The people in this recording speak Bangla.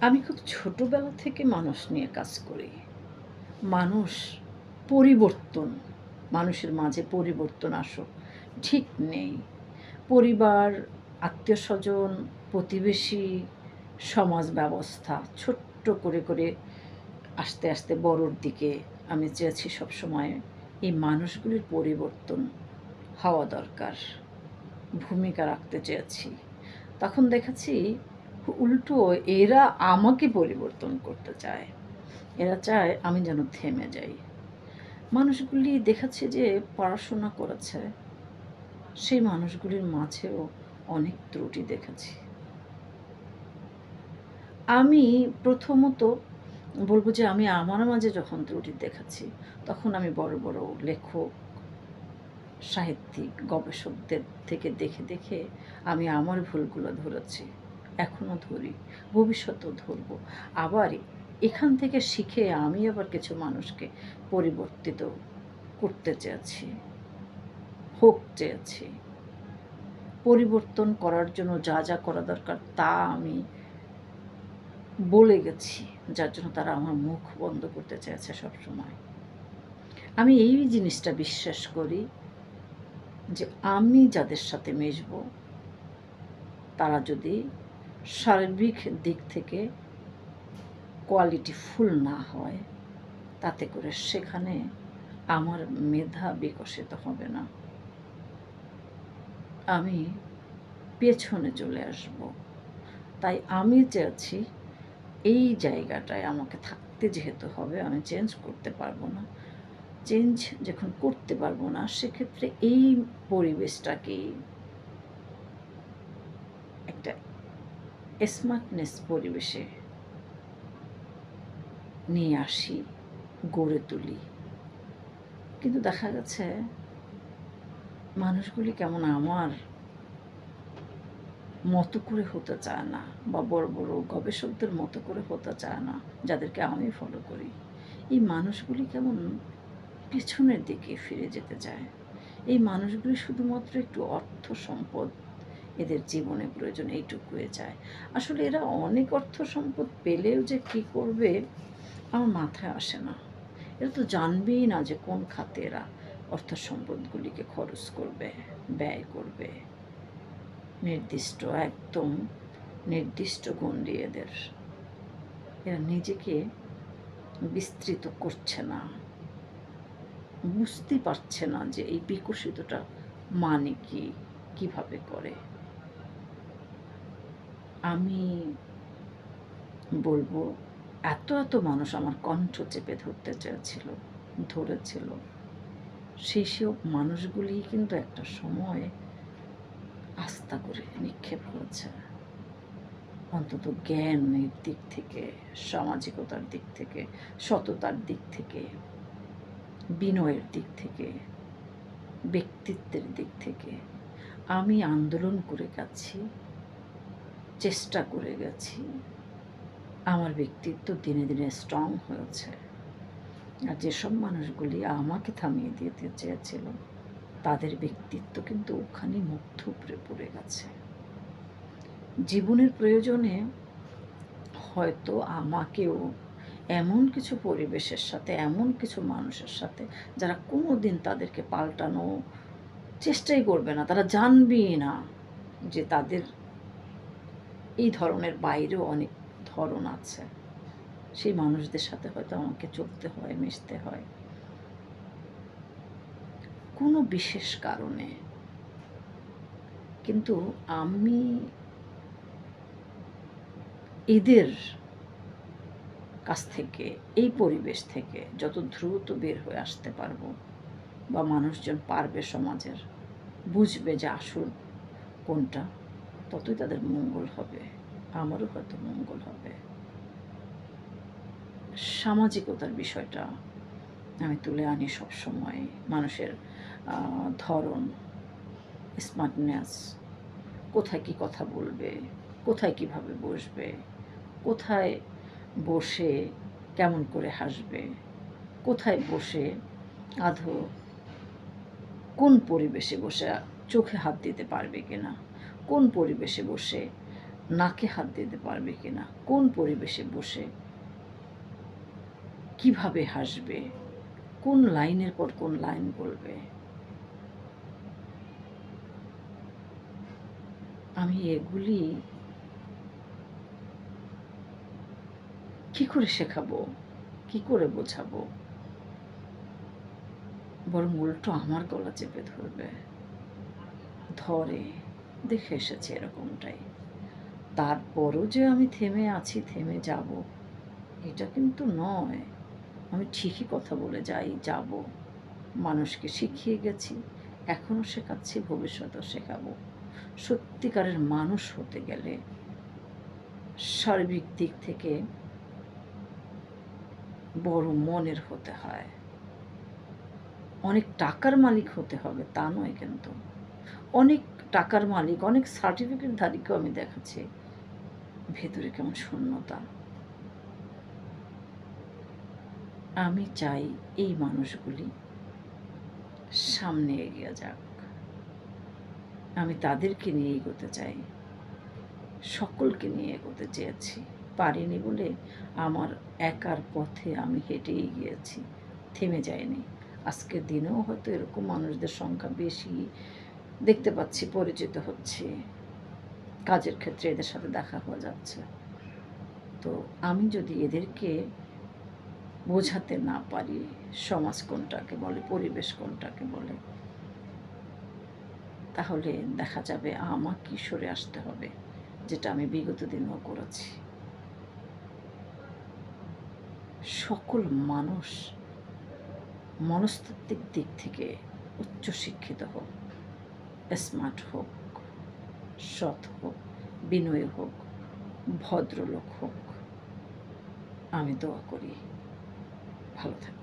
আমি খুব ছোটোবেলা থেকে মানুষ নিয়ে কাজ করি। মানুষ পরিবর্তন, মানুষের মাঝে পরিবর্তন আসুক, ঠিক নেই। পরিবার আত্মীয় স্বজন প্রতিবেশী, সমাজ ব্যবস্থা, ছোট্ট করে করে আস্তে আস্তে বড়োর দিকে আমি চেয়েছি সবসময় এই মানুষগুলির পরিবর্তন হওয়া দরকার, ভূমিকা রাখতে চেয়েছি। তখন দেখেছি উল্টো, এরা আমাকে পরিবর্তন করতে চায়। এরা চায় আমি যেন থেমে যাই। মানুষগুলি দেখাচ্ছে যে পড়াশোনা করেছে। সেই মানুষগুলির মাঝেও অনেক ত্রুটি দেখেছি। আমি প্রথমত বলব যে আমি আমার মাঝে যখন ত্রুটি দেখাচ্ছি তখন আমি বড় বড় লেখক, সাহিত্যিক, গবেষকদের থেকে দেখে দেখে আমি আমার ভুলগুলো ধরেছি। এখনও ধরি, ভবিষ্যতেও ধরবো। আবার এখান থেকে শিখে আমি আবার কিছু মানুষকে পরিবর্তিত করতে চেয়েছি, হোক চেয়েছি। পরিবর্তন করার জন্য যা যা করা দরকার তা আমি বলে গেছি, যার জন্য তারা আমার মুখ বন্ধ করতে চেয়েছে সবসময়। আমি এই জিনিসটা বিশ্বাস করি যে আমি যাদের সাথে মিশব, তারা যদি সার্বিক দিক থেকে কোয়ালিটি ফুল না হয়, তাতে করে সেখানে আমার মেধা বিকশিত হবে না। আমি পেছনে চলে আসব। তাই আমি চেয়েছি এই জায়গাটায় আমাকে থাকতে যেহেতু হবে, আমি চেঞ্জ করতে পারব না। চেঞ্জ যখন করতে পারব না, সেক্ষেত্রে এই পরিবেশটাকে একটা স্মার্টনেস পরিবেশে নিয়ে আসি, গড়ে তুলি। কিন্তু দেখা গেছে, মানুষগুলি কেমন আমার মতো করে হতে চায় না বা বড় বড় গবেষকদের মতো করে হতে চায় না, যাদেরকে আমি ফলো করি। এই মানুষগুলি কেমন পেছনের দিকে ফিরে যেতে চায়। এই মানুষগুলি শুধুমাত্র একটু অর্থ সম্পদ এদের জীবনে প্রয়োজন এইটুকুয়ে যায়। আসলে এরা অনেক অর্থ সম্পদ পেলেও যে কী করবে, আমার মাথায় আসে না। এরা তো জানবেই না যে কোন খাতে এরা অর্থ সম্পদগুলিকে খরচ করবে, ব্যয় করবে। নির্দিষ্ট, একদম নির্দিষ্ট গণ্ডি এদের। এরা নিজেকে বিস্তৃত করছে না। বুঝতে পারছে না যে এই বিকশিতটা মানে কি, কীভাবে করে। আমি বলব, এত এত মানুষ আমার কণ্ঠ চেপে ধরতে চেয়েছিল, ধরেছিল। সেই সব মানুষগুলি কিন্তু একটা সময় আস্থা করে নিক্ষেপ হয়েছে অন্তত জ্ঞানের দিক থেকে, সামাজিকতার দিক থেকে, সততার দিক থেকে, বিনয়ের দিক থেকে, ব্যক্তিত্বের দিক থেকে আমি আন্দোলন করে গেছি চেষ্টা করে গেছি। আমার ব্যক্তিত্ব দিনে দিনে স্ট্রং হয়েছে। আর যেসব মানুষগুলি আমাকে থামিয়ে দিতে চেয়েছিল, তাদের ব্যক্তিত্ব কিন্তু ওখানে মুগ্ধ উপরে পড়ে গেছে। জীবনের প্রয়োজনে হয়তো আমাকেও এমন কিছু পরিবেশের সাথে, এমন কিছু মানুষের সাথে যারা কোনো দিন তাদেরকে পাল্টানো চেষ্টাই করবে না, তারা জানবেই না যে তাদের এই ধরনের বাইরেও অনেক ধরন আছে। সেই মানুষদের সাথে হয়তো আমাকে চলতে হয়, মিশতে হয়। কোনো বিশেষ কারণে। কিন্তু আমি এদের কাছ থেকে, এই পরিবেশ থেকে যত দ্রুত বের হয়ে আসতে পারব বা মানুষজন পারবে সমাজের, বুঝবে যে আসল কোনটা, ততই তাদের মঙ্গল হবে। আমারও হয়তো মঙ্গল হবে। সামাজিকতার বিষয়টা আমি তুলে আনি সব সময় মানুষের ধরন স্মার্টনেস কোথায় কি কথা বলবে, কোথায় কীভাবে বসবে, কোথায় বসে কেমন করে হাসবে, কোথায় বসে আধো কোন পরিবেশে বসে চোখে হাত দিতে পারবে কিনা, কোন পরিবেশে বসে নাকে হাত দিতে পারবে কিনা? কোন পরিবেশে বসে? কীভাবে হাসবে? কোন লাইনের পর কোন লাইন বলবে? আমি এগুলি কি করে শেখাবো? কি করে বোঝাবো? বরং উল্টো আমার গলা চেপে ধরবে। ধরে দেখে এসেছে এরকমটাই। তারপরও যে আমি থেমে আছি, থেমে যাব, এটা কিন্তু নয়। আমি ঠিকই কথা বলে যাই, যাব। মানুষকে শিখিয়ে গেছি এখনও শেখাচ্ছি, ভবিষ্যতেও শেখাবো। সত্যিকারের মানুষ হতে গেলে সার্বিক দিক থেকে বড় মনের হতে হয়। অনেক টাকার মালিক হতে হবে, তা নয় কিন্তু। অনেক টাকার মালিক, অনেক সার্টিফিকেটধারীকেও আমি দেখাচ্ছি। ভেতরে কেমন শূন্যতা? আমি চাই এই মানুষগুলি সামনে এগিয়ে যাক। আমি তাদেরকে নিয়ে এগোতে চাই। সকলকে নিয়ে এগোতে চেয়েছি। পারিনি বলে আমার একার পথে আমি হেঁটেই গিয়েছি থেমে যায়নি আজকের দিনেও হয়তো এরকম মানুষদের সংখ্যা বেশি দেখতে পাচ্ছি, পরিচিত হচ্ছে। কাজের ক্ষেত্রে এদের সাথে দেখা হয়ে যাচ্ছে। তো আমি যদি এদেরকে বোঝাতে না পারি, সমাজ কোনটাকে বলে, পরিবেশ কোনটাকে বলে, তাহলে দেখা যাবে আমাকে সরে আসতে হবে, যেটা আমি বিগত দিনেও করেছি। সকল মানুষ মনস্তাত্ত্বিক দিক থেকে উচ্চশিক্ষিত হোক স্মার্ট হোক সৎ হোক বিনয় হোক ভদ্রলোক হোক। আমি দোয়া করি। ভালো থাকবে